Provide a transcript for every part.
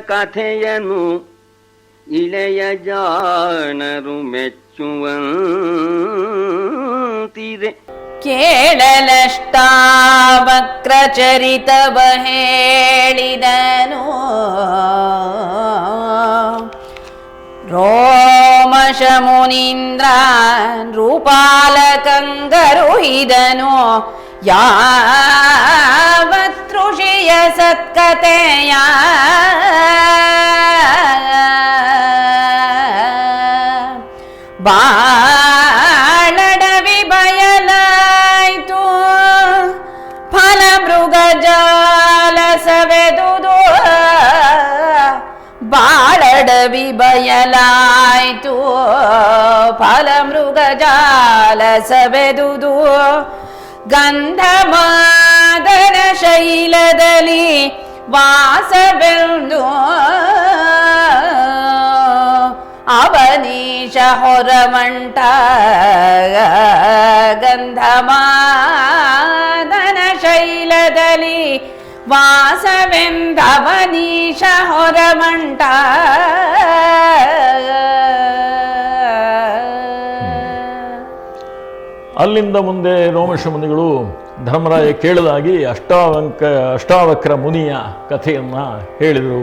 ಕಥೆಯನು ಇಳೆಯ ಜಾಣರು ಮೆಚ್ಚುವಂತಿದೆ. ಕೇಳಲಷ್ಟಾವಕ್ರಚರಿತವ ಹೇಳಿದನು ರೋಮಶ ಮುನೀಂದ್ರ ರೂಪಾಲಕಂಗರುಹಿದನು. ಯಾವತೃಷಿಯ ಸತ್ಕತೆಯ? ಬಾಳಡವಿ ಬಯಲಾಯ್ತು ಫಲ ಮೃಗ ಜಾಲ ಸವೆದುದು. ಬಾಳಡವಿ ಬಯಲಾಯ್ತು ಫಲ ಮೃಗ ಜಾಲ ಸವೆದುದು. ಗಂಧಮಾದನ ಶೈಲದಲ್ಲಿ ವಾಸವೆಂದು ಅವನೀಶ ಹೊರಮಂಟ ಗಂಧಮಾದನ ಶೈಲದಲ್ಲಿ ವಾಸವೆಂದವನೀಶ ಹೊರಮಂಟ ಅಲ್ಲಿಂದ ಮುಂದೆ ರೋಮಶ ಮುನಿಗಳು ಧರ್ಮರಾಯ ಕೇಳಲಾಗಿ ಅಷ್ಟಾವಂಕ, ಅಷ್ಟಾವಕ್ರ ಮುನಿಯ ಕಥೆಯನ್ನು ಹೇಳಿದರು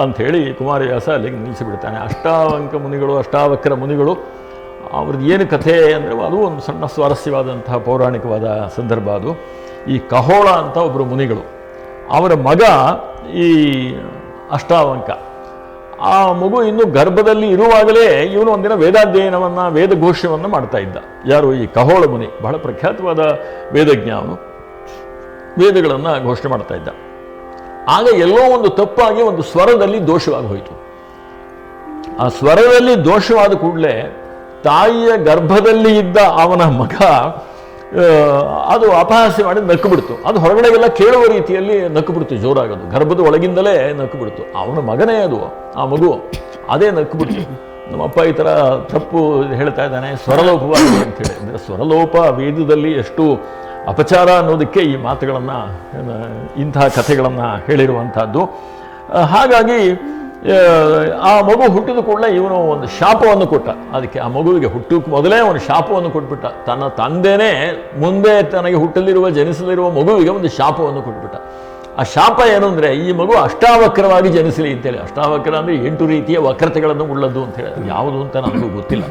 ಅಂಥೇಳಿ ಕುಮಾರವ್ಯಾಸ ಅಲ್ಲಿಗೆ ನಿಲ್ಲಿಸಿಬಿಡ್ತಾನೆ. ಅಷ್ಟಾವಂಕ ಮುನಿಗಳು, ಅಷ್ಟಾವಕ್ರ ಮುನಿಗಳು, ಅವ್ರದ್ದು ಏನು ಕಥೆ ಅಂದರೆ ಅದು ಒಂದು ಸಣ್ಣ ಸ್ವಾರಸ್ಯವಾದಂತಹ ಪೌರಾಣಿಕವಾದ ಸಂದರ್ಭ ಅದು. ಈ ಕಹೋಳ ಅಂತ ಒಬ್ಬರು ಮುನಿಗಳು. ಅವರ ಮಗ ಈ ಅಷ್ಟಾವಂಕ. ಆ ಮಗು ಇನ್ನು ಗರ್ಭದಲ್ಲಿ ಇರುವಾಗಲೇ ಇವನು ಒಂದಿನ ವೇದಾಧ್ಯಯನವನ್ನು ವೇದಘೋಷವನ್ನು ಮಾಡ್ತಾ ಇದ್ದ. ಯಾರು ಈ ಕಹೋಳ ಮುನಿ? ಬಹಳ ಪ್ರಖ್ಯಾತವಾದ ವೇದಜ್ಞ ಅವನು. ವೇದಗಳನ್ನು ಘೋಷಣೆ ಮಾಡ್ತಾ ಇದ್ದ. ಆಗ ಎಲ್ಲೋ ಒಂದು ತಪ್ಪಾಗಿ ಒಂದು ಸ್ವರದಲ್ಲಿ ದೋಷವಾಗಿ ಹೋಯಿತು. ಆ ಸ್ವರದಲ್ಲಿ ದೋಷವಾದ ಕೂಡಲೇ ತಾಯಿಯ ಗರ್ಭದಲ್ಲಿ ಇದ್ದ ಅವನ ಮಗ ಅದು ಅಪಹಾಸ್ಯ ಮಾಡಿ ನಕ್ಕು ಬಿಡ್ತು ಅದು ಹೊರಗಡೆಗೆಲ್ಲ ಕೇಳುವ ರೀತಿಯಲ್ಲಿ ನಕ್ಕು ಬಿಡ್ತು ಜೋರಾಗೋದು. ಗರ್ಭದ ಒಳಗಿಂದಲೇ ನಕ್ಕು ಬಿಡ್ತು ಅವನ ಮಗನೇ ಅದು, ಆ ಮಗು. ಅದೇ ನಕ್ಕು ಬಿಡ್ತು ನಮ್ಮಪ್ಪ ಈ ಥರ ತಪ್ಪು ಹೇಳ್ತಾ ಇದ್ದಾನೆ ಸ್ವರಲೋಪವಾಗಿ ಅಂತೇಳಿ. ಅಂದರೆ ಸ್ವರಲೋಪ ವೇದದಲ್ಲಿ ಎಷ್ಟು ಅಪಚಾರ ಅನ್ನೋದಕ್ಕೆ ಈ ಮಾತುಗಳನ್ನು ಇಂತಹ ಕಥೆಗಳನ್ನು ಹೇಳಿರುವಂಥದ್ದು. ಹಾಗಾಗಿ ಆ, ಮಗು ಹುಟ್ಟಿದ ಕೂಡಲೇ ಇವನು ಒಂದು ಶಾಪವನ್ನು ಕೊಟ್ಟ. ಅದಕ್ಕೆ ಆ ಮಗುವಿಗೆ ಹುಟ್ಟಕ್ಕೆ ಮೊದಲೇ ಅವನು ಶಾಪವನ್ನು ಕೊಟ್ಬಿಟ್ಟ. ತನ್ನ ತಂದೆನೇ ಮುಂದೆ ತನಗೆ ಹುಟ್ಟಲಿರುವ ಜನಿಸಲಿರುವ ಮಗುವಿಗೆ ಒಂದು ಶಾಪವನ್ನು ಕೊಟ್ಬಿಟ್ಟ. ಆ ಶಾಪ ಏನು ಅಂದರೆ ಈ ಮಗು ಅಷ್ಟಾವಕ್ರವಾಗಿ ಜನಿಸಲಿ ಅಂತೇಳಿ. ಅಷ್ಟಾವಕ್ರ ಅಂದರೆ ಎಂಟು ರೀತಿಯ ವಕ್ರತೆಗಳನ್ನು ಉಳ್ಳದ್ದು ಅಂತೇಳಿ ಅದು ಯಾವುದು ಅಂತ ನನಗೂ ಗೊತ್ತಿಲ್ಲ.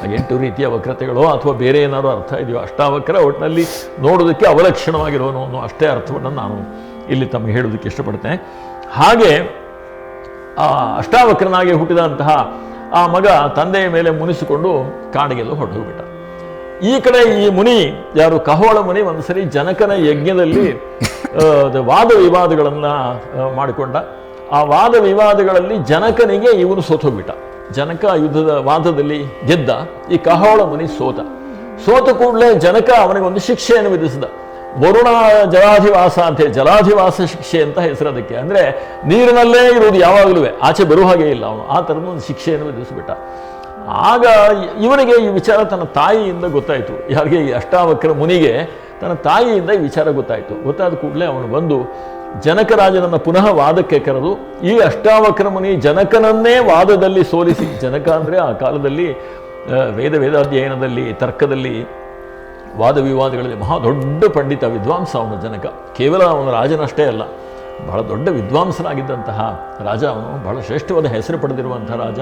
ಆ ಎಂಟು ರೀತಿಯ ವಕ್ರತೆಗಳೋ ಅಥವಾ ಬೇರೆ ಏನಾದರೂ ಅರ್ಥ ಇದೆಯೋ ಅಷ್ಟಾವಕ್ರ ಒಟ್ಟಿನಲ್ಲಿ ನೋಡೋದಕ್ಕೆ ಅವಲಕ್ಷಣವಾಗಿರೋನು ಅನ್ನೋ ಅಷ್ಟೇ ಅರ್ಥವನ್ನು ನಾನು ಇಲ್ಲಿ ತಮಗೆ ಹೇಳೋದಕ್ಕೆ ಇಷ್ಟಪಡ್ತೇನೆ. ಹಾಗೆ ಆ ಅಷ್ಟಾವಕ್ರನಾಗಿ ಹುಟ್ಟಿದಂತಹ ಆ ಮಗ ತಂದೆಯ ಮೇಲೆ ಮುನಿಸಿಕೊಂಡು ಕಾಡಿಗೆಲ್ಲ ಹೊರಟೋಗ್ಬಿಟ್ಟ ಈ ಕಡೆ ಈ ಮುನಿ, ಯಾರು ಕಹೋಳ ಮುನಿ, ಒಂದು ಸರಿ ಜನಕನ ಯಜ್ಞದಲ್ಲಿ ವಾದ ವಿವಾದಗಳನ್ನು ಮಾಡಿಕೊಂಡ. ಆ ವಾದ ವಿವಾದಗಳಲ್ಲಿ ಜನಕನಿಗೆ ಇವನು ಸೋತೋಗ್ಬಿಟ್ಟ ಜನಕ ಯುದ್ಧದ ವಾದದಲ್ಲಿ ಗೆದ್ದ. ಈ ಕಹೋಳ ಮುನಿ ಸೋತ. ಸೋತ ಕೂಡಲೇ ಜನಕ ಅವನಿಗೆ ಒಂದು ಶಿಕ್ಷೆಯನ್ನು ವಿಧಿಸಿದ. ವರುಣ ಜಲಾಧಿವಾಸ ಅಂತ ಹೇಳಿ, ಜಲಾಧಿವಾಸ ಶಿಕ್ಷೆ ಅಂತ ಹೆಸರು ಅದಕ್ಕೆ ಅಂದರೆ ನೀರಿನಲ್ಲೇ ಇರುವುದು ಯಾವಾಗಲೂ ಆಚೆ ಬರುವ ಹಾಗೆ ಇಲ್ಲ ಅವನು. ಆ ಥರದ ಒಂದು ಶಿಕ್ಷೆಯನ್ನು ವಿಧಿಸಿಬಿಟ್ಟ. ಆಗ ಇವನಿಗೆ ಈ ವಿಚಾರ ತನ್ನ ತಾಯಿಯಿಂದ ಗೊತ್ತಾಯಿತು. ಯಾರಿಗೆ ಈ ಅಷ್ಟಾವಕ್ರ ಮುನಿಗೆ ತನ್ನ ತಾಯಿಯಿಂದ ಈ ವಿಚಾರ ಗೊತ್ತಾಯಿತು. ಗೊತ್ತಾದ ಕೂಡಲೇ ಅವನು ಬಂದು ಜನಕರಾಜನನ್ನು ಪುನಃ ವಾದಕ್ಕೆ ಕರೆದು, ಈ ಅಷ್ಟಾವಕ್ರ ಮುನಿ ಜನಕನನ್ನೇ ವಾದದಲ್ಲಿ ಸೋಲಿಸಿ, ಜನಕ ಅಂದರೆ ಆ ಕಾಲದಲ್ಲಿ ವೇದ ವೇದಾಧ್ಯಯನದಲ್ಲಿ, ತರ್ಕದಲ್ಲಿ ವಾದ ವಿವಾದಗಳಲ್ಲಿ ಮಹಾ ದೊಡ್ಡ ಪಂಡಿತ ವಿದ್ವಾಂಸ ಅವನು ಜನಕ. ಕೇವಲ ಅವನ ರಾಜನಷ್ಟೇ ಅಲ್ಲ, ಬಹಳ ದೊಡ್ಡ ವಿದ್ವಾಂಸನಾಗಿದ್ದಂತಹ ರಾಜ ಅವನು, ಬಹಳ ಶ್ರೇಷ್ಠವಾದ ಹೆಸರು ಪಡೆದಿರುವಂತಹ ರಾಜ.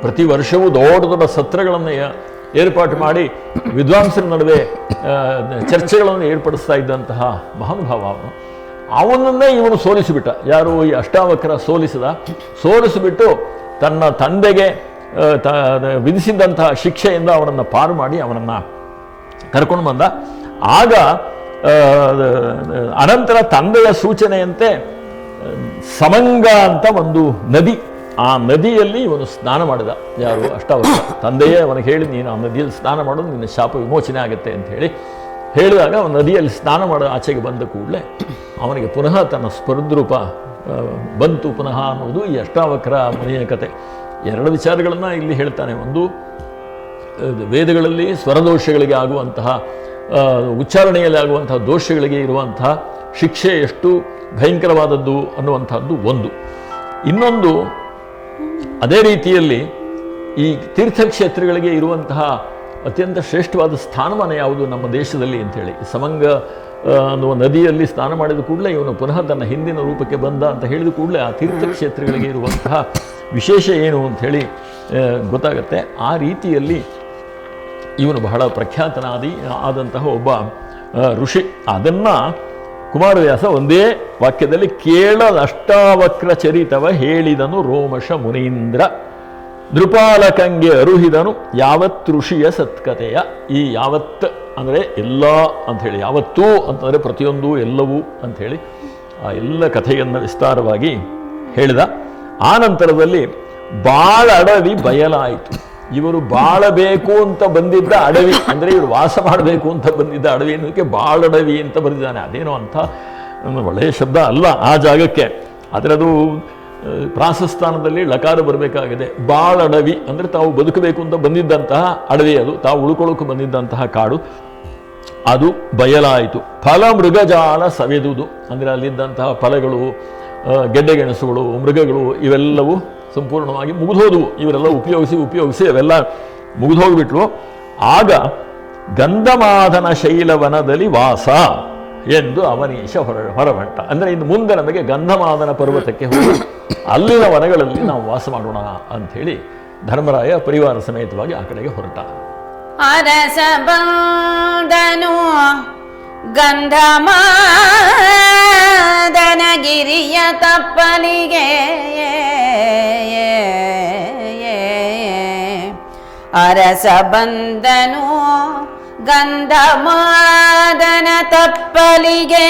ಪ್ರತಿ ವರ್ಷವೂ ದೊಡ್ಡ ದೊಡ್ಡ ಸತ್ರಗಳನ್ನು ಏರ್ಪಾಟು ಮಾಡಿ ವಿದ್ವಾಂಸರ ನಡುವೆ ಚರ್ಚೆಗಳನ್ನು ಏರ್ಪಡಿಸ್ತಾ ಇದ್ದಂತಹ ಮಹಾನುಭಾವ ಅವನು. ಅವನನ್ನೇ ಇವನು ಸೋಲಿಸಿಬಿಟ್ಟ. ಯಾರು ಈ ಅಷ್ಟಾವಕ್ರ ಸೋಲಿಸಿದ? ಸೋಲಿಸಿಬಿಟ್ಟು ತನ್ನ ತಂದೆಗೆ ತ- ವಿಧಿಸಿದಂತಹ ಶಿಕ್ಷೆಯಿಂದ ಅವನನ್ನು ಪಾರು ಮಾಡಿ ಅವನನ್ನು ಕರ್ಕೊಂಡು ಬಂದ. ಆಗ ಅನಂತರ ತಂದೆಯ ಸೂಚನೆಯಂತೆ ಸಮಂಗ ಅಂತ ಒಂದು ನದಿ, ಆ ನದಿಯಲ್ಲಿ ಇವನು ಸ್ನಾನ ಮಾಡಿದ. ಯಾರು? ಅಷ್ಟಾವಕ್ರ ತಂದೆಯೇ ಅವನಿಗೆ ಹೇಳಿ, ನೀನು ಆ ನದಿಯಲ್ಲಿ ಸ್ನಾನ ಮಾಡೋದು ನಿನ್ನ ಶಾಪ ವಿಮೋಚನೆ ಆಗುತ್ತೆ ಅಂತ ಹೇಳಿ. ಹೇಳಿದಾಗ ಅವನು ನದಿಯಲ್ಲಿ ಸ್ನಾನ ಮಾಡೋ, ಆಚೆಗೆ ಬಂದ ಕೂಡಲೇ ಅವನಿಗೆ ಪುನಃ ತನ್ನ ಸ್ಪರ್ಧರೂಪ ಬಂತು ಪುನಃ ಅನ್ನೋದು ಈ ಅಷ್ಟಾವಕ್ರ ಮನೆಯ ಕತೆ. ಎರಡು ವಿಚಾರಗಳನ್ನು ಇಲ್ಲಿ ಹೇಳ್ತಾನೆ. ಒಂದು ವೇದಗಳಲ್ಲಿ ಸ್ವರದೋಷಗಳಿಗೆ ಆಗುವಂತಹ ಉಚ್ಚಾರಣೆಯಲ್ಲಿ ಆಗುವಂತಹ ದೋಷಗಳಿಗೆ ಇರುವಂತಹ ಶಿಕ್ಷೆ ಎಷ್ಟು ಭಯಂಕರವಾದದ್ದು ಅನ್ನುವಂಥದ್ದು ಒಂದು. ಇನ್ನೊಂದು, ಅದೇ ರೀತಿಯಲ್ಲಿ ಈ ತೀರ್ಥಕ್ಷೇತ್ರಗಳಿಗೆ ಇರುವಂತಹ ಅತ್ಯಂತ ಶ್ರೇಷ್ಠವಾದ ಸ್ಥಾನಮಾನ ಯಾವುದು ನಮ್ಮ ದೇಶದಲ್ಲಿ ಅಂತೇಳಿ ಸಮಂಗ ಅನ್ನುವ ನದಿಯಲ್ಲಿ ಸ್ನಾನ ಮಾಡಿದ ಕೂಡಲೇ ಇವನು ಪುನಃ ತನ್ನ ಹಿಂದಿನ ರೂಪಕ್ಕೆ ಬಂದ ಅಂತ ಹೇಳಿದ ಕೂಡಲೇ ಆ ತೀರ್ಥಕ್ಷೇತ್ರಗಳಿಗೆ ಇರುವಂತಹ ವಿಶೇಷ ಏನು ಅಂಥೇಳಿ ಗೊತ್ತಾಗತ್ತೆ. ಆ ರೀತಿಯಲ್ಲಿ ಇವನು ಬಹಳ ಪ್ರಖ್ಯಾತನಾದಿ, ಆದಂತಹ ಒಬ್ಬ ಋಷಿ. ಅದನ್ನು ಕುಮಾರವ್ಯಾಸ ಒಂದೇ ವಾಕ್ಯದಲ್ಲಿ ಕೇಳದಷ್ಟಾವಕ್ರ ಚರಿತವ ಹೇಳಿದನು ರೋಮಶ ಮುನೀಂದ್ರ. ದೃಪಾಲಕಂಗೆ ಅರುಹಿದನು ಯಾವತ್ ಋಷಿಯ ಸತ್ಕತೆಯ. ಈ ಯಾವತ್ ಅಂದರೆ ಎಲ್ಲ ಅಂಥೇಳಿ ಯಾವತ್ತೂ ಅಂತಂದರೆ ಪ್ರತಿಯೊಂದು ಎಲ್ಲವೂ ಅಂಥೇಳಿ ಆ ಎಲ್ಲ ಕಥೆಯನ್ನು ವಿಸ್ತಾರವಾಗಿ ಹೇಳಿದ. ಆ ನಂತರದಲ್ಲಿ ಬಾಳಡವಿ ಬಯಲಾಯಿತು. ಇವರು ಬಾಳಬೇಕು ಅಂತ ಬಂದಿದ್ದ ಅಡವಿ, ಅಂದರೆ ಇವರು ವಾಸ ಮಾಡಬೇಕು ಅಂತ ಬಂದಿದ್ದ ಅಡವಿ ಅನ್ನೋದಕ್ಕೆ ಬಾಳಡವಿ ಅಂತ ಬರೆದಿದ್ದಾನೆ. ಅದೇನೋ ಅಂತ ಒಳ್ಳೆಯ ಶಬ್ದ ಅಲ್ಲ ಆ ಜಾಗಕ್ಕೆ. ಆದರೆ ಅದು ಪ್ರಾಸಸ್ಥಾನದಲ್ಲಿ ಲಕಾರ ಬರಬೇಕಾಗಿದೆ. ಬಾಳಡವಿ ಅಂದರೆ ತಾವು ಬದುಕಬೇಕು ಅಂತ ಬಂದಿದ್ದಂತಹ ಅಡವಿ ಅದು. ತಾವು ಉಳ್ಕೊಳ್ಳೋಕೆ ಬಂದಿದ್ದಂತಹ ಕಾಡು. ಅದು ಬಯಲಾಯಿತು. ಫಲ ಮೃಗಜಾಲ ಸವೆದುದು. ಅಂದರೆ ಅಲ್ಲಿದ್ದಂತಹ ಫಲಗಳು ಗೆಡ್ಡೆಗೆಣಸುಗಳು ಮೃಗಗಳು ಇವೆಲ್ಲವೂ ಸಂಪೂರ್ಣವಾಗಿ ಮುಗಿದೋದು ಇವರೆಲ್ಲ ಉಪಯೋಗಿಸಿ ಉಪಯೋಗಿಸಿ ಅವೆಲ್ಲ ಮುಗಿದೋಗ್ಬಿಟ್ರು ಆಗ ಗಂಧಮಾಧನ ಶೈಲವನದಲ್ಲಿ ವಾಸ ಎಂದು ಅವನೀಶ ಹೊರ ಹೊರಬಂಟ ಅಂದರೆ ಇನ್ನು ಮುಂದೆ ನಮಗೆ ಗಂಧಮಾದನ ಪರ್ವತಕ್ಕೆ ಹೋಗಿ ಅಲ್ಲಿನ ವನಗಳಲ್ಲಿ ನಾವು ವಾಸ ಮಾಡೋಣ ಅಂಥೇಳಿ ಧರ್ಮರಾಯ ಪರಿವಾರ ಸಮೇತವಾಗಿ ಆ ಕಡೆಗೆ ಹೊರಟ. ಅರಸ ಅರಸ ಬಂದನು ಗಂಧಮಾದನ ತಪ್ಪಲಿಗೆ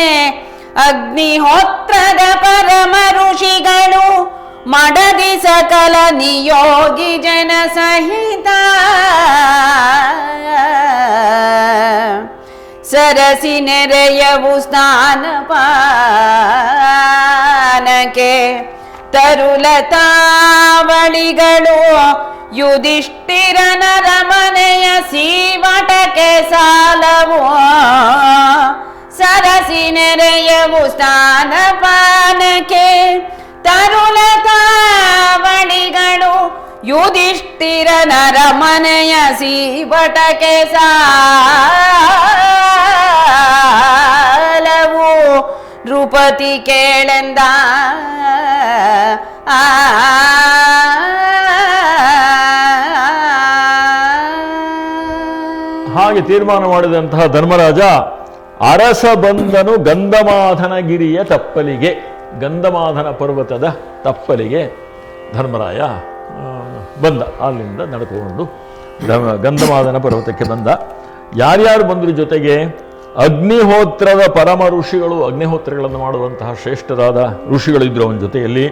ಅಗ್ನಿಹೋತ್ರದ ಪರಮ ಋಷಿಗಳು ಮಡದಿ ಸಕಲ ನಿಯೋಗಿ ಜನ ಸಹಿತ. ಸರಸಿ ನೆರೆಯವು ಸ್ನಾನ ಪಾನಕ್ಕೆ ತರುಲತಾವಳಿಗಳು ಯುಧಿಷ್ಠಿರನ ರಮನೆಯ ಸೀವಟಕ್ಕೆ ಸಾಲವು. ಸರಸಿ ನೆರೆಯವು ಸ್ಥಾನ ಪಾನಕ್ಕೆ ಯುಧಿಷ್ಠಿರ ಯುಧಿಷ್ಠಿರನ ರಮನೆಯ ಸೀವಟಕ್ಕೆ ಸಾಲವು. ನೃಪತಿ ಕೇಳೆಂದ. ಆ ಹಾಗೆ ತೀರ್ಮಾನ ಮಾಡಿದಂತಹ ಧರ್ಮರಾಜ ಅರಸ ಬಂದನು ಗಂಧಮಾಧನಗಿರಿಯ ತಪ್ಪಲಿಗೆ, ಗಂಧಮಾಧನ ಪರ್ವತದ ತಪ್ಪಲಿಗೆ ಧರ್ಮರಾಯ ಬಂದ. ಅಲ್ಲಿಂದ ನಡ್ಕೊಂಡು ಗಂಧಮಾಧನ ಪರ್ವತಕ್ಕೆ ಬಂದ. ಯಾರ್ಯಾರು ಬಂದ್ರ ಜೊತೆಗೆ ಅಗ್ನಿಹೋತ್ರದ ಪರಮ ಋಷಿಗಳು, ಅಗ್ನಿಹೋತ್ರಗಳನ್ನು ಮಾಡುವಂತಹ ಶ್ರೇಷ್ಠರಾದ ಋಷಿಗಳಿದ್ರು ಅವನ ಜೊತೆಯಲ್ಲಿ,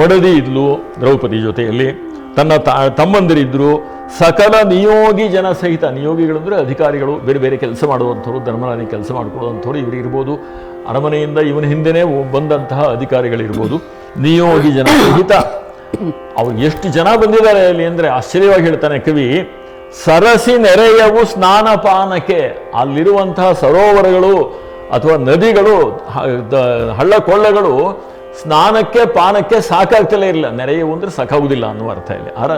ಮಡದಿ ಇದ್ಲು ದ್ರೌಪದಿ ಜೊತೆಯಲ್ಲಿ ತನ್ನ ತ, ತಮ್ಮಂದಿರಿದ್ರು, ಸಕಲ ನಿಯೋಗಿ ಜನ ಸಹಿತ ನಿಯೋಗಿಗಳಂದರೆ ಅಧಿಕಾರಿಗಳು, ಬೇರೆ ಬೇರೆ ಕೆಲಸ ಮಾಡುವಂಥವ್ರು ಧರ್ಮರಾಜಿ ಕೆಲಸ ಮಾಡಿಕೊಡುವಂಥವ್ರು ಇವರು ಇರ್ಬೋದು. ಅರಮನೆಯಿಂದ ಇವನ ಹಿಂದೆನೇ ಬಂದಂತಹ ಅಧಿಕಾರಿಗಳಿರ್ಬೋದು. ನಿಯೋಗಿ ಜನ ಸಹಿತ. ಅವ್ರು ಎಷ್ಟು ಜನ ಬಂದಿದ್ದಾರೆ ಅಲ್ಲಿ ಅಂದರೆ ಆಶ್ಚರ್ಯವಾಗಿ ಹೇಳ್ತಾನೆ, ಕವಿ, ಸರಸಿ ನೆರೆಯವು ಸ್ನಾನಪಾನಕ್ಕೆ. ಅಲ್ಲಿರುವಂತಹ ಸರೋವರಗಳು ಅಥವಾ ನದಿಗಳು ಹಳ್ಳ ಕೊಳ್ಳಗಳು ಸ್ನಾನಕ್ಕೆ, ಪಾನಕ್ಕೆ ಸಾಕಾಗ್ತಲೇ ಇಲ್ಲ ನೆರೆಯವು ಅಂದರೆ ಸಾಕಾಗುವುದಿಲ್ಲ ಅನ್ನುವ ಅರ್ಥ ಇಲ್ಲಿ. ಅರ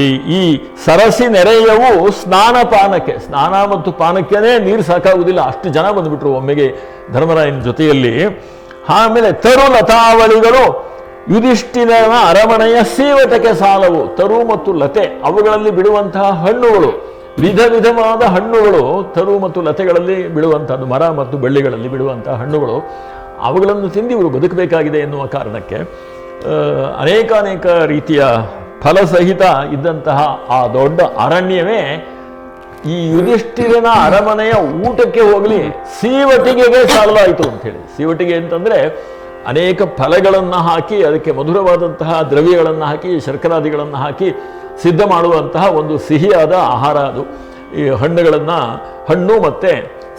ಈ ಈ ಸರಸಿ ನೆರೆಯವು ಸ್ನಾನ ಪಾನಕ್ಕೆ, ಸ್ನಾನ ಮತ್ತು ಪಾನಕ್ಕೇನೆ ನೀರು ಸಾಕಾಗುವುದಿಲ್ಲ. ಅಷ್ಟು ಜನ ಬಂದ್ಬಿಟ್ರು ಒಮ್ಮೆಗೆ ಧರ್ಮರಾಯನ ಜೊತೆಯಲ್ಲಿ. ಆಮೇಲೆ ತರು ಲತಾವಳಿಗಳು, ಯುಧಿಷ್ಠಿರನ ಅರಮನೆಯ ಸೀವತಕ್ಕೆ ಸಾಲವು, ತರು ಮತ್ತು ಲತೆ, ಅವುಗಳಲ್ಲಿ ಬಿಡುವಂತಹ ಹಣ್ಣುಗಳು, ವಿಧ ವಿಧವಾದ ಹಣ್ಣುಗಳು, ತರು ಮತ್ತು ಲತೆಗಳಲ್ಲಿ ಬಿಡುವಂಥದ್ದು ಮರ ಮತ್ತು ಬಳ್ಳಿಗಳಲ್ಲಿ ಬಿಡುವಂತಹ ಹಣ್ಣುಗಳು. ಅವುಗಳನ್ನು ತಿಂದು ಇವರು ಬದುಕಬೇಕಾಗಿದೆ ಎನ್ನುವ ಕಾರಣಕ್ಕೆ ಅನೇಕಾನೇಕ ಅನೇಕ ಅನೇಕ ರೀತಿಯ ಫಲಸಹಿತ ಇದ್ದಂತಹ ಆ ದೊಡ್ಡ ಅರಣ್ಯವೇ ಈ ಯುಧಿಷ್ಠಿರನ ಅರಮನೆಯ ಊಟಕ್ಕೆ ಹೋಗಲಿ ಸೀವಟಿಗೆಗೆ ಸಾಲಲಾಯಿತು ಅಂತೇಳಿ ಸೀವಟಿಗೆ ಅಂತಂದರೆ ಅನೇಕ ಫಲಗಳನ್ನು ಹಾಕಿ, ಅದಕ್ಕೆ ಮಧುರವಾದಂತಹ ದ್ರವ್ಯಗಳನ್ನು ಹಾಕಿ, ಶರ್ಕರಾದಿಗಳನ್ನು ಹಾಕಿ ಸಿದ್ಧ ಮಾಡುವಂತಹ ಒಂದು ಸಿಹಿಯಾದ ಆಹಾರ ಅದು. ಈ ಹಣ್ಣುಗಳನ್ನು, ಹಣ್ಣು ಮತ್ತು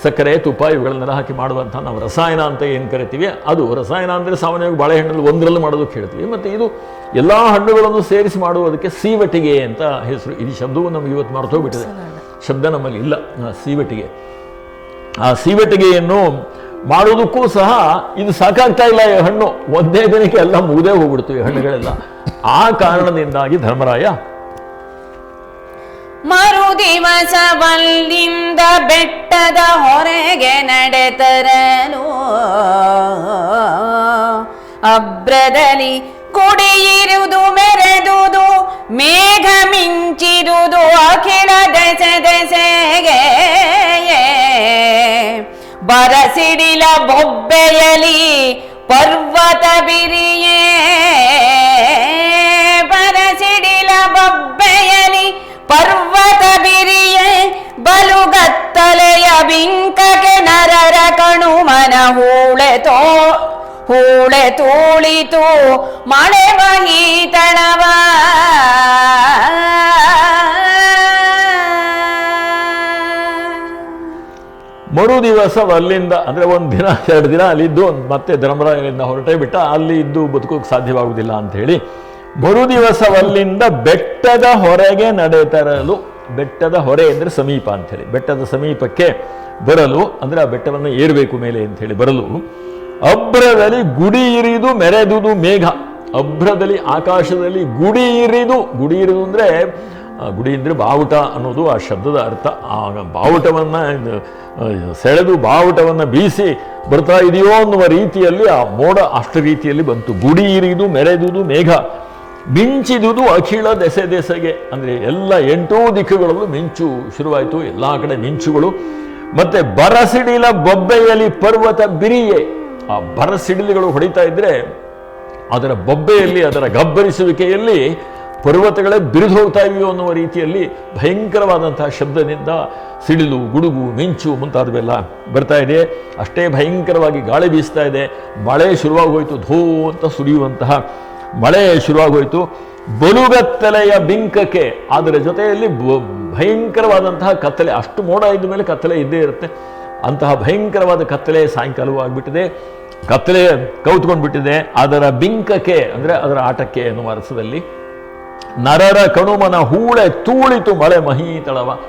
ಸಕ್ಕರೆ ತುಪ್ಪ ಇವುಗಳನ್ನೆಲ್ಲ ಹಾಕಿ ಮಾಡುವಂಥ ನಾವು ರಸಾಯನ ಅಂತ ಏನು ಕರಿತೀವಿ? ಅದು. ರಸಾಯನ ಅಂದರೆ ಸಾಮಾನ್ಯವಾಗಿ ಬಾಳೆಹಣ್ಣಲ್ಲಿ ಒಂದರಲ್ಲಿ ಮಾಡೋದಕ್ಕೆ ಹೇಳ್ತೀವಿ. ಮತ್ತು ಇದು ಎಲ್ಲ ಹಣ್ಣುಗಳನ್ನು ಸೇರಿಸಿ ಮಾಡುವುದಕ್ಕೆ ಸೀವಟಿಗೆ ಅಂತ ಹೆಸರು. ಇದು ಶಬ್ದವು ನಮಗೆ ಇವತ್ತು ಮರೆತೋಗ್ಬಿಟ್ಟಿದೆ ಶಬ್ದ ನಮ್ಮಲ್ಲಿ ಇಲ್ಲ. ಆ, ಸೀವಟಿಗೆ. ಆ ಸೀವಟಿಗೆಯನ್ನು ಮಾಡೋದಕ್ಕೂ ಸಹ ಇದು ಸಾಕಾಗ್ತಾ ಇಲ್ಲ ಈ ಹಣ್ಣು. ಒಂದೇ ದಿನಕ್ಕೆ ಎಲ್ಲ ಮುಗ್ದೇ ಹೋಗ್ಬಿಡ್ತೀವಿ ಹಣ್ಣುಗಳೆಲ್ಲ. ಆ ಕಾರಣದಿಂದಾಗಿ ಧರ್ಮರಾಯ ಮರು ದಿವಸವಲ್ಲಿಂದ ಬೆಟ್ಟದ ಹೊರಗೆ ನಡೆತರನು ಅಬ್ರದಲ್ಲಿ ಕುಡಿಯಿರುವುದು ಮೆರೆದುದು ಮೇಘ ಮಿಂಚಿರುವುದು, ಅಖಿಲ ದೆಸೆ ದೆಸೆಗೆ. ಬರಸಿಡಿಲ ಬೊಬ್ಬೆಯಲಿ ಪರ್ವತ ಬಿರಿಯೇ. ಬರಸಿಡಿಲ ಬೊಬ್ಬೆಯಲಿ ಪರ್ವತ ಬಿರಿಯೇ, ಬಲುಗತ್ತಲೆಯ ಬಿಂಕಕ್ಕೆ ನರರ ಕಣು ಮನ ಹೂಳೆತೋ ಹೂಳೆ ತೂಳಿತು ಮಳೆ ಮಹೀತಳವ ಮರು ದಿವಸ ಅಲ್ಲಿಂದ ಅಂದ್ರೆ ಒಂದು ದಿನ, ಎರಡು ದಿನ ಅಲ್ಲಿದ್ದು ಮತ್ತೆ ಧರ್ಮರಾಯನಿಂದ ಹೊರಟೇ ಬಿಟ್ಟ, ಅಲ್ಲಿ ಇದ್ದು ಬದುಕೋಕೆ ಸಾಧ್ಯವಾಗುವುದಿಲ್ಲ ಅಂತ ಹೇಳಿ ಮರು ದಿವಸವಲ್ಲಿಂದ ಬೆಟ್ಟದ ಹೊರಗೆ ನಡೆತರಲು, ಬೆಟ್ಟದ ಹೊರೆ ಅಂದರೆ ಸಮೀಪ ಅಂತ ಹೇಳಿ ಬೆಟ್ಟದ ಸಮೀಪಕ್ಕೆ ಬರಲು, ಅಂದರೆ ಆ ಬೆಟ್ಟವನ್ನು ಏರಬೇಕು ಮೇಲೆ ಅಂತ ಹೇಳಿ ಬರಲು, ಅಭ್ರದಲ್ಲಿ ಗುಡಿ ಇರಿದು ಮೆರೆದುದು ಮೇಘ. ಅಭ್ರದಲ್ಲಿ, ಆಕಾಶದಲ್ಲಿ ಗುಡಿ ಇರಿದು ಗುಡಿ ಇರಿದು ಅಂದರೆ ಗುಡಿ ಅಂದರೆ ಬಾವುಟ ಅನ್ನೋದು ಆ ಶಬ್ದದ ಅರ್ಥ. ಆ ಬಾವುಟವನ್ನು ಸೆಳೆದು ಬಾವುಟವನ್ನು ಬೀಸಿ ಬರ್ತಾ ಇದೆಯೋ ಅನ್ನುವ ರೀತಿಯಲ್ಲಿ ಆ ಮೋಡ ಅಷ್ಟು ರೀತಿಯಲ್ಲಿ ಬಂತು. ಗುಡಿ ಇರಿದು, ಮೆರೆದುದು ಮೇಘ. ಮಿಂಚಿದುದು ಅಖಿಳ ದೆಸೆ ದೆಸೆಗೆ. ಅಂದರೆ ಎಲ್ಲ ಎಂಟೂ ದಿಕ್ಕುಗಳಲ್ಲೂ ಮಿಂಚು ಶುರುವಾಯಿತು, ಎಲ್ಲ ಕಡೆ ಮಿಂಚುಗಳು. ಮತ್ತೆ ಬರಸಿಡಿಲ ಬೊಬ್ಬೆಯಲ್ಲಿ ಪರ್ವತ ಬಿರಿಯೇ. ಆ ಬರಸಿಡಿಲುಗಳು ಹೊಡಿತಾ ಇದ್ರೆ ಅದರ ಬೊಬ್ಬೆಯಲ್ಲಿ, ಅದರ ಗಬ್ಬರಿಸುವಿಕೆಯಲ್ಲಿ ಪರ್ವತಗಳೇ ಬಿರಿದು ಹೋಗ್ತಾ ಇವೆಯೋ ಅನ್ನುವ ರೀತಿಯಲ್ಲಿ ಭಯಂಕರವಾದಂತಹ ಶಬ್ದದಿಂದ ಸಿಡಿಲು, ಗುಡುಗು, ಮಿಂಚು ಮುಂತಾದವೆಲ್ಲ ಬರ್ತಾ ಇದೆ. ಅಷ್ಟೇ ಭಯಂಕರವಾಗಿ ಗಾಳಿ ಬೀಸ್ತಾ ಇದೆ. ಮಳೆ ಶುರುವಾಗಿ ಧೋ ಅಂತ ಸುರಿಯುವಂತಹ ಮಳೆ ಶುರುವಾಗಿ ಹೋಯಿತು ಬಲುಗತ್ತಲೆಯ ಬಿಂಕಕ್ಕೆ ಅದರ ಜೊತೆಯಲ್ಲಿ ಭಯಂಕರವಾದಂತಹ ಕತ್ತಲೆ, ಅಷ್ಟು ಮೋಡ ಇದ್ದ ಮೇಲೆ ಕತ್ತಲೆ ಇದ್ದೇ ಇರುತ್ತೆ. ಅಂತಹ ಭಯಂಕರವಾದ ಕತ್ತಲೆ ಸಾಯಂಕಾಲವೂ ಆಗಿಬಿಟ್ಟಿದೆ. ಕತ್ತಲೆ ಕೌತ್ಕೊಂಡ್ಬಿಟ್ಟಿದೆ. ಅದರ ಬಿಂಕಕ್ಕೆ, ಅಂದರೆ ಅದರ ಆಟಕ್ಕೆ ಎನ್ನುವ ಅರ್ಥದಲ್ಲಿ ನರರ ಕಣುಮನ ಹೂಳೆ ತೂಳಿತು ಮಳೆ ಮಹೀತಳವ.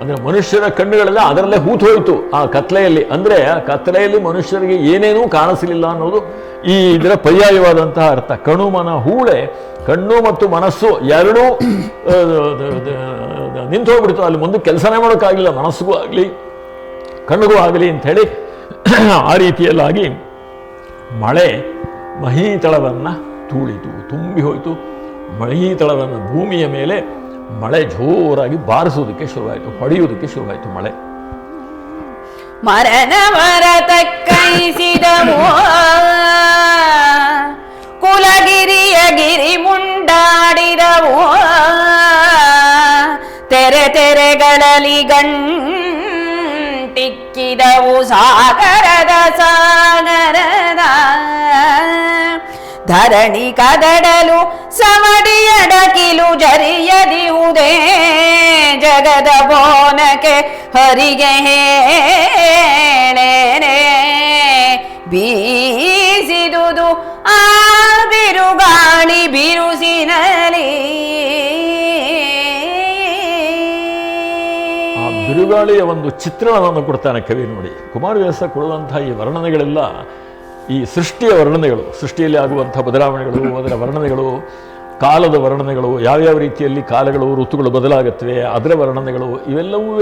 ಅಂದ್ರೆ ಮನುಷ್ಯರ ಕಣ್ಣುಗಳೆಲ್ಲ ಅದರಲ್ಲೇ ಹೂತು ಹೋಯಿತು. ಆ ಕತ್ಲೆಯಲ್ಲಿ. ಅಂದ್ರೆ ಆ ಕತ್ಲೆಯಲ್ಲಿ ಮನುಷ್ಯರಿಗೆ ಏನೇನೂ ಕಾಣಿಸಲಿಲ್ಲ ಅನ್ನೋದು ಈ ಇದರ ಪರ್ಯಾಯವಾದಂತಹ ಅರ್ಥ. ಕಣು ಮನ, ಹೂಳೆ, ಕಣ್ಣು ಮತ್ತು ಮನಸ್ಸು ಎರಡೂ ನಿಂತು ಹೋಗ್ಬಿಡ್ತು. ಅಲ್ಲಿ ಮುಂದೆ ಕೆಲಸನೇ ಮಾಡೋಕ್ಕಾಗಲಿಲ್ಲ. ಮನಸ್ಸಿಗೂ ಆಗಲಿ, ಕಣ್ಣಿಗೂ ಆಗಲಿ ಅಂಥೇಳಿ ಆ ರೀತಿಯಲ್ಲಾಗಿ ಮಳೆ ಮಹೀತಳವನ್ನು ತೂಳಿತು. ತುಂಬಿ ಹೋಯಿತು. ಮಹೀತಳವನ್ನು ಭೂಮಿಯ ಮೇಲೆ ಮಳೆ ಜೋರಾಗಿ ಬಾರಿಸೋದಕ್ಕೆ ಶುರುವಾಯಿತು ಹೊಡೆಯುವುದಕ್ಕೆ ಶುರುವಾಯಿತು ಮಳೆ. ಮರಣ ಮರತ ಕೈಸಿದವು ಕುಲಗಿರಿಯ ಗಿರಿ ಮುಂಡಾಡಿದವು, ತೆರೆ ತೆರೆಗಳಲ್ಲಿ ಗಂಟಿಕ್ಕಿದವು ಸಾಗರದ ಸಾಗರದ ಧರಣಿ ಕದಡಲು ಸಮಡಿಯಡಕಿಲು ಜರಿಯದಿಯುವುದೇ ಜಗದ ಬೋನಕ್ಕೆ ಹರಿಗೆ ಹೇಳೇನೆ. ಬೀಸಿದುದು ಆ ಬಿರುಗಾಳಿ ಬಿರುಸಿನಲಿ ಬಿರುಗಾಳಿಯ ಒಂದು ಚಿತ್ರಣವನ್ನು ಕೊಡ್ತಾನೆ ಕವಿ ನೋಡಿ. ಕುಮಾರವ್ಯಾಸ ಕೊಡುವಂತಹ ಈ ವರ್ಣನೆಗಳೆಲ್ಲ ಈ ಸೃಷ್ಟಿಯ ವರ್ಣನೆಗಳು, ಸೃಷ್ಟಿಯಲ್ಲಿ ಆಗುವಂಥ ಬದಲಾವಣೆಗಳು, ಅದರ ವರ್ಣನೆಗಳು, ಕಾಲದ ವರ್ಣನೆಗಳು, ಯಾವ್ಯಾವ ರೀತಿಯಲ್ಲಿ ಕಾಲಗಳು, ಋತುಗಳು ಬದಲಾಗುತ್ತವೆ ಅದರ ವರ್ಣನೆಗಳು ಇವೆಲ್ಲವೂ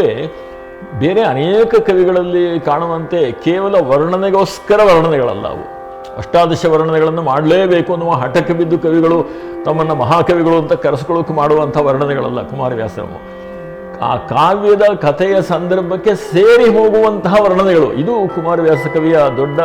ಬೇರೆ ಅನೇಕ ಕವಿಗಳಲ್ಲಿ ಕಾಣುವಂತೆ ಕೇವಲ ವರ್ಣನೆಗೋಸ್ಕರ ವರ್ಣನೆಗಳಲ್ಲ ಅವು. ಅಷ್ಟಾದಶ ವರ್ಣನೆಗಳನ್ನು ಮಾಡಲೇಬೇಕು ಅನ್ನುವ ಹಠಕ್ಕೆ ಬಿದ್ದು ಕವಿಗಳು ತಮ್ಮನ್ನು ಮಹಾಕವಿಗಳು ಅಂತ ಕರೆಸ್ಕೊಳ್ಳೋಕೆ ಮಾಡುವಂಥ ವರ್ಣನೆಗಳಲ್ಲ ಕುಮಾರವ್ಯಾಸರವು. ಆ ಕಾವ್ಯದ ಕಥೆಯ ಸಂದರ್ಭಕ್ಕೆ ಸೇರಿ ಹೋಗುವಂತಹ ವರ್ಣನೆಗಳು. ಇದು ಕುಮಾರವ್ಯಾಸ ಕವಿಯ ದೊಡ್ಡ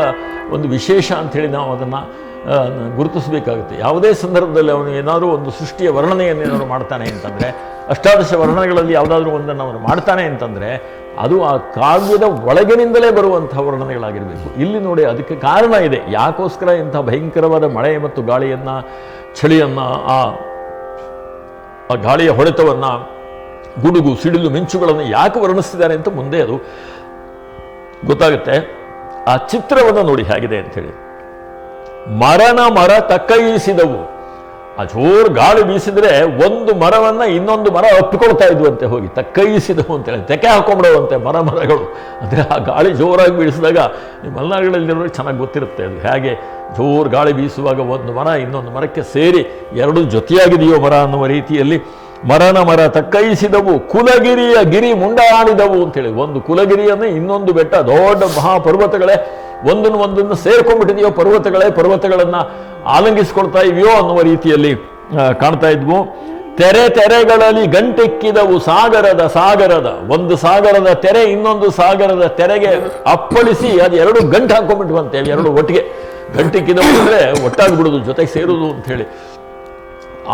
ಒಂದು ವಿಶೇಷ ಅಂಥೇಳಿ ನಾವು ಅದನ್ನು ಗುರುತಿಸಬೇಕಾಗುತ್ತೆ. ಯಾವುದೇ ಸಂದರ್ಭದಲ್ಲಿ ಅವನು ಏನಾದರೂ ಒಂದು ಸೃಷ್ಟಿಯ ವರ್ಣನೆಯನ್ನು ಏನಾದರೂ ಮಾಡ್ತಾನೆ ಅಂತಂದರೆ, ಅಷ್ಟಾದಶ ವರ್ಣನೆಗಳಲ್ಲಿ ಯಾವುದಾದ್ರೂ ಒಂದನ್ನು ಅವನು ಮಾಡ್ತಾನೆ ಅಂತಂದರೆ, ಅದು ಆ ಕಾವ್ಯದ ಒಳಗಿನಿಂದಲೇ ಬರುವಂಥ ವರ್ಣನೆಗಳಾಗಿರಬೇಕು. ಇಲ್ಲಿ ನೋಡಿ ಅದಕ್ಕೆ ಕಾರಣ ಇದೆ. ಯಾಕೋಸ್ಕರ ಇಂಥ ಭಯಂಕರವಾದ ಮಳೆ ಮತ್ತು ಗಾಳಿಯನ್ನು, ಚಳಿಯನ್ನು, ಆ ಆ ಗಾಳಿಯ ಹೊಡೆತವನ್ನು ಗುಡುಗು ಸಿಡಿಲು ಮಿಂಚುಗಳನ್ನು ಯಾಕೆ ವರ್ಣಿಸ್ತಿದ್ದಾರೆ ಅಂತ ಮುಂದೆ ಅದು ಗೊತ್ತಾಗುತ್ತೆ. ಆ ಚಿತ್ರವನ್ನು ನೋಡಿ ಹೇಗಿದೆ ಹೇಳಿ. ಮರಣ ಮರ ತಕ್ಕೈಸಿದವು ಆ ಜೋರು ಗಾಳಿ ಬೀಸಿದ್ರೆ ಒಂದು ಮರವನ್ನ ಇನ್ನೊಂದು ಮರ ಅಪ್ಪಿಕೊಳ್ತಾ ಇದ್ವಂತೆ ಹೋಗಿ ತಕ್ಕೈಸಿದವು ಅಂತೇಳಿ ತೆಕೆ ಹಾಕೊಂಡ್ಬಿಡುವಂತೆ ಮರ ಮರಗಳು. ಅಂದರೆ ಆ ಗಾಳಿ ಜೋರಾಗಿ ಬೀಳಿಸಿದಾಗ ಈ ಮಲೆನಾಡುಗಳಲ್ಲಿರೋರಿಗೆ ಚೆನ್ನಾಗಿ ಗೊತ್ತಿರುತ್ತೆ ಅದು. ಹೇಗೆ ಜೋರು ಗಾಳಿ ಬೀಸುವಾಗ ಒಂದು ಮರ ಇನ್ನೊಂದು ಮರಕ್ಕೆ ಸೇರಿ ಎರಡು ಜೊತೆಯಾಗಿದೆಯೋ ಮರ ಅನ್ನುವ ರೀತಿಯಲ್ಲಿ ಮರನ ಮರ ತಕ್ಕೈಸಿದವು ಕುಲಗಿರಿಯ ಗಿರಿ ಮುಂಡಾಡಿದವು ಅಂತೇಳಿ. ಒಂದು ಕುಲಗಿರಿಯನ್ನು ಇನ್ನೊಂದು ಬೆಟ್ಟ, ದೊಡ್ಡ ಮಹಾಪರ್ವತಗಳೇ, ಒಂದನ್ನು ಒಂದನ್ನು ಸೇರ್ಕೊಂಡ್ಬಿಟ್ಟಿದೆಯೋ ಪರ್ವತಗಳೇ, ಪರ್ವತಗಳನ್ನು ಆಲಂಗಿಸ್ಕೊಳ್ತಾ ಇವೆಯೋ ಅನ್ನುವ ರೀತಿಯಲ್ಲಿ ಕಾಣ್ತಾ ಇದ್ವು. ತೆರೆ ತೆರೆಗಳಲ್ಲಿ ಗಂಟೆಕ್ಕಿದವು ಸಾಗರದ ಸಾಗರದ, ಒಂದು ಸಾಗರದ ತೆರೆ ಇನ್ನೊಂದು ಸಾಗರದ ತೆರೆಗೆ ಅಪ್ಪಳಿಸಿ ಅದು ಎರಡು ಗಂಟು ಹಾಕೊಂಡ್ಬಿಟ್ಟು ಅಂತೇಳಿ, ಎರಡು ಒಟ್ಟಿಗೆ ಗಂಟೆಕ್ಕಿದವು ಅಂದರೆ ಒಟ್ಟಾಗ್ಬಿಡುದು, ಜೊತೆಗೆ ಸೇರೋದು ಅಂತ ಹೇಳಿ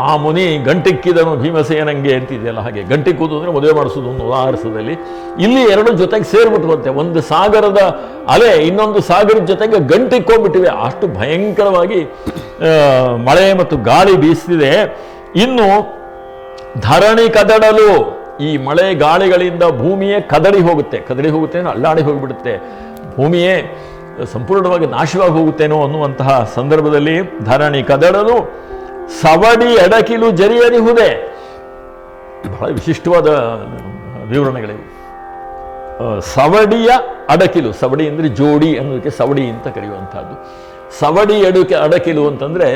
ಆ ಮುನಿ ಗಂಟಿಕ್ಕಿದನು ಭೀಮಸೇನಂಗೆ ಅಂತಿದೆಯಲ್ಲ ಹಾಗೆ. ಗಂಟಿಕ್ಕುವುದು ಅಂದರೆ ಮದುವೆ ಮಾಡಿಸೋದು ಒಂದು ಉದಾಹರಿಸದಲ್ಲಿ ಇಲ್ಲಿ ಎರಡು ಜೊತೆಗೆ ಸೇರ್ಬಿಟ್ವಂತೆ ಒಂದು ಸಾಗರದ ಅಲೆ, ಇನ್ನೊಂದು ಸಾಗರದ ಜೊತೆಗೆ ಗಂಟಿಕ್ಕೋಗ್ಬಿಟ್ಟಿವೆ ಅಷ್ಟು ಭಯಂಕರವಾಗಿ ಮಳೆ ಮತ್ತು ಗಾಳಿ ಬೀಸ್ತಿದೆ. ಇನ್ನು ಧರಣಿ ಕದಡಲು ಈ ಮಳೆ ಗಾಳಿಗಳಿಂದ ಭೂಮಿಯೇ ಕದಡಿ ಹೋಗುತ್ತೆ. ಕದಡಿ ಹೋಗುತ್ತೆ ಅಂದರೆ ಅಲ್ಲಾಡಿ ಹೋಗಿಬಿಡುತ್ತೆ. ಭೂಮಿಯೇ ಸಂಪೂರ್ಣವಾಗಿ ನಾಶವಾಗಿ ಹೋಗುತ್ತೇನೋ ಅನ್ನುವಂತಹ ಸಂದರ್ಭದಲ್ಲಿ ಧರಣಿ ಕದಡಲು ಸವಡಿ ಎಡಕಿಲು ಜರಿಯದಿಹುದೆ ಬಹಳ ವಿಶಿಷ್ಟವಾದ ವಿವರಣೆಗಳಿವೆ. ಸವಡಿಯ ಅಡಕಿಲು ಸವಡಿ ಅಂದರೆ ಜೋಡಿ ಅನ್ನೋದಕ್ಕೆ ಸವಡಿ ಅಂತ ಕರೆಯುವಂಥದ್ದು. ಸವಡಿ ಅಡುಕೆ ಅಡಕಿಲು ಅಂತಂದ್ರೆ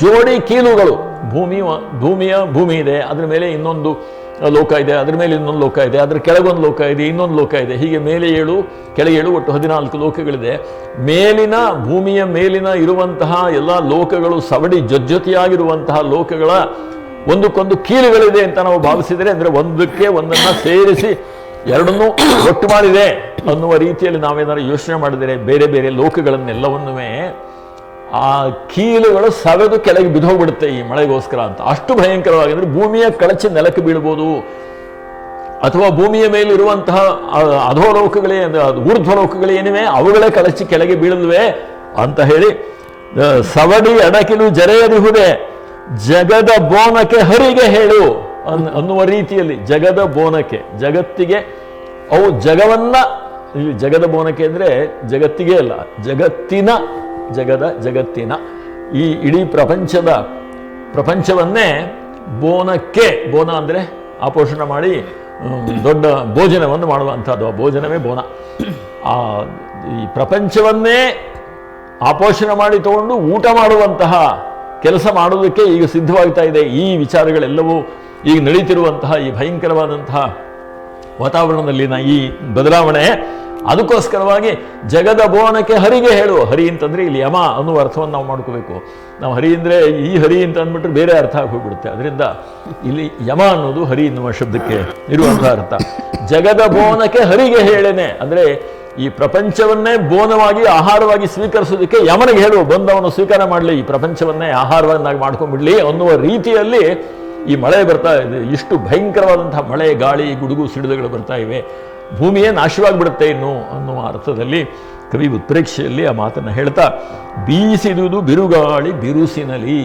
ಜೋಡಿ ಕೀಲುಗಳು, ಭೂಮಿ, ಭೂಮಿಯ ಭೂಮಿ ಇದೆ, ಅದರ ಮೇಲೆ ಇನ್ನೊಂದು ಲೋಕ ಇದೆ, ಅದ್ರ ಮೇಲೆ ಇನ್ನೊಂದು ಲೋಕ ಇದೆ, ಅದರ ಕೆಳಗೊಂದು ಲೋಕ ಇದೆ, ಇನ್ನೊಂದು ಲೋಕ ಇದೆ, ಹೀಗೆ ಮೇಲೆ ಏಳು, ಕೆಳಗೆ ಏಳು, ಒಟ್ಟು ಹದಿನಾಲ್ಕು ಲೋಕಗಳಿದೆ. ಮೇಲಿನ ಭೂಮಿಯ ಮೇಲಿನ ಇರುವಂತಹ ಎಲ್ಲ ಲೋಕಗಳು ಸವಡಿ ಜೊಜ್ಜೊತೆಯಾಗಿರುವಂತಹ ಲೋಕಗಳ ಒಂದಕ್ಕೊಂದು ಕೀಲುಗಳಿದೆ ಅಂತ ನಾವು ಭಾವಿಸಿದರೆ ಅಂದರೆ ಒಂದಕ್ಕೆ ಒಂದನ್ನು ಸೇರಿಸಿ ಎರಡನ್ನೂ ಒಟ್ಟು ಮಾಡಿದೆ ಅನ್ನುವ ರೀತಿಯಲ್ಲಿ ನಾವೇನಾದ್ರು ಯೋಚನೆ ಮಾಡಿದರೆ ಬೇರೆ ಬೇರೆ ಲೋಕಗಳನ್ನೆಲ್ಲವನ್ನೂ ಆ ಕೀಲುಗಳು ಸವೆದು ಕೆಳಗೆ ಬಿದ್ದೋಗ್ಬಿಡುತ್ತೆ ಈ ಮಳೆಗೋಸ್ಕರ ಅಂತ. ಅಷ್ಟು ಭಯಂಕರವಾಗಿ ಭೂಮಿಯ ಕಳಚಿ ನೆಲಕ್ಕೆ ಬೀಳ್ಬೋದು. ಅಥವಾ ಭೂಮಿಯ ಮೇಲಿರುವಂತಹ ಅಧೋಲೋಕಗಳೇ ಊರ್ಧ್ವಲೋಕಗಳೇನಿವೆ ಅವುಗಳೇ ಕಳಚಿ ಕೆಳಗೆ ಬೀಳಲ್ವೆ ಅಂತ ಹೇಳಿ ಸವಡಿ ಅಡಕಿಲು ಜರೆಯದಿಹುದೆ ಜಗದ ಬೋನಕ್ಕೆ ಹರಿಗೆ ಹೇಳು ಅನ್, ಅನ್ನುವ ರೀತಿಯಲ್ಲಿ, ಜಗದ ಬೋನಕ್ಕೆ, ಜಗತ್ತಿಗೆ, ಅವು ಜಗವನ್ನ ಜಗದ ಬೋನಕ್ಕೆ ಅಂದರೆ ಜಗತ್ತಿಗೆ ಅಲ್ಲ, ಜಗತ್ತಿನ ಜಗದ ಜಗತ್ತಿನ ಈ ಇಡೀ ಪ್ರಪಂಚದ ಪ್ರಪಂಚವನ್ನೇ ಬೋನಕ್ಕೆ, ಬೋನ ಅಂದರೆ ಆಪೋಷಣ ಮಾಡಿ ದೊಡ್ಡ ಭೋಜನವನ್ನು ಮಾಡುವಂಥದ್ದು. ಭೋಜನವೇ ಬೋನ. ಆ, ಈ ಪ್ರಪಂಚವನ್ನೇ ಆಪೋಷಣ ಮಾಡಿ ತಗೊಂಡು ಊಟ ಮಾಡುವಂತಹ ಕೆಲಸ ಮಾಡೋದಕ್ಕೆ ಈಗ ಸಿದ್ಧವಾಗ್ತಾ ಇದೆ. ಈ ವಿಚಾರಗಳೆಲ್ಲವೂ ಈಗ ನಡೀತಿರುವಂತಹ ಈ ಭಯಂಕರವಾದಂತಹ ವಾತಾವರಣದಲ್ಲಿನ ಈ ಬದಲಾವಣೆ ಅದಕ್ಕೋಸ್ಕರವಾಗಿ ಜಗದ ಭುವನಕ್ಕೆ ಹರಿಗೆ ಹೇಳು ಹರಿ ಅಂತಂದ್ರೆ ಇಲ್ಲಿ ಯಮ ಅನ್ನುವ ಅರ್ಥವನ್ನು ನಾವು ಮಾಡ್ಕೋಬೇಕು. ನಾವು ಹರಿ ಅಂದ್ರೆ ಈ ಹರಿ ಅಂತ ಅಂದ್ಬಿಟ್ರೆ ಬೇರೆ ಅರ್ಥ ಆಗೋಗ್ಬಿಡುತ್ತೆ. ಅದರಿಂದ ಇಲ್ಲಿ ಯಮ ಅನ್ನೋದು ಹರಿ ಎನ್ನುವ ಶಬ್ದಕ್ಕೆ ಇರುವಂತಹ ಅರ್ಥ. ಜಗದ ಭುವನಕ್ಕೆ ಹರಿಗೆ ಹೇಳೇನೆ. ಅಂದ್ರೆ ಈ ಪ್ರಪಂಚವನ್ನೇ ಬೋನವಾಗಿ, ಆಹಾರವಾಗಿ ಸ್ವೀಕರಿಸೋದಕ್ಕೆ ಯಮನಿಗೆ ಹೇಳು. ಬಂದವನು ಸ್ವೀಕಾರ ಮಾಡಲಿ. ಈ ಪ್ರಪಂಚವನ್ನೇ ಆಹಾರವನ್ನಾಗಿ ಮಾಡ್ಕೊಂಡ್ಬಿಡ್ಲಿ ಅನ್ನುವ ರೀತಿಯಲ್ಲಿ ಈ ಮಳೆ ಬರ್ತಾ ಇದೆ. ಇಷ್ಟು ಭಯಂಕರವಾದಂತಹ ಮಳೆ, ಗಾಳಿ, ಗುಡುಗು, ಸಿಡಿಲುಗಳು ಬರ್ತಾ ಇವೆ. ಭೂಮಿಯೇ ನಾಶವಾಗಿಬಿಡುತ್ತೆ ಇನ್ನು ಅನ್ನುವ ಅರ್ಥದಲ್ಲಿ ಕವಿ ಉತ್ಪ್ರೇಕ್ಷೆಯಲ್ಲಿ ಆ ಮಾತನ್ನು ಹೇಳ್ತಾ ಬೀಸಿದುದು ಬಿರುಗಾಳಿ ಬಿರುಸಿನಲಿ.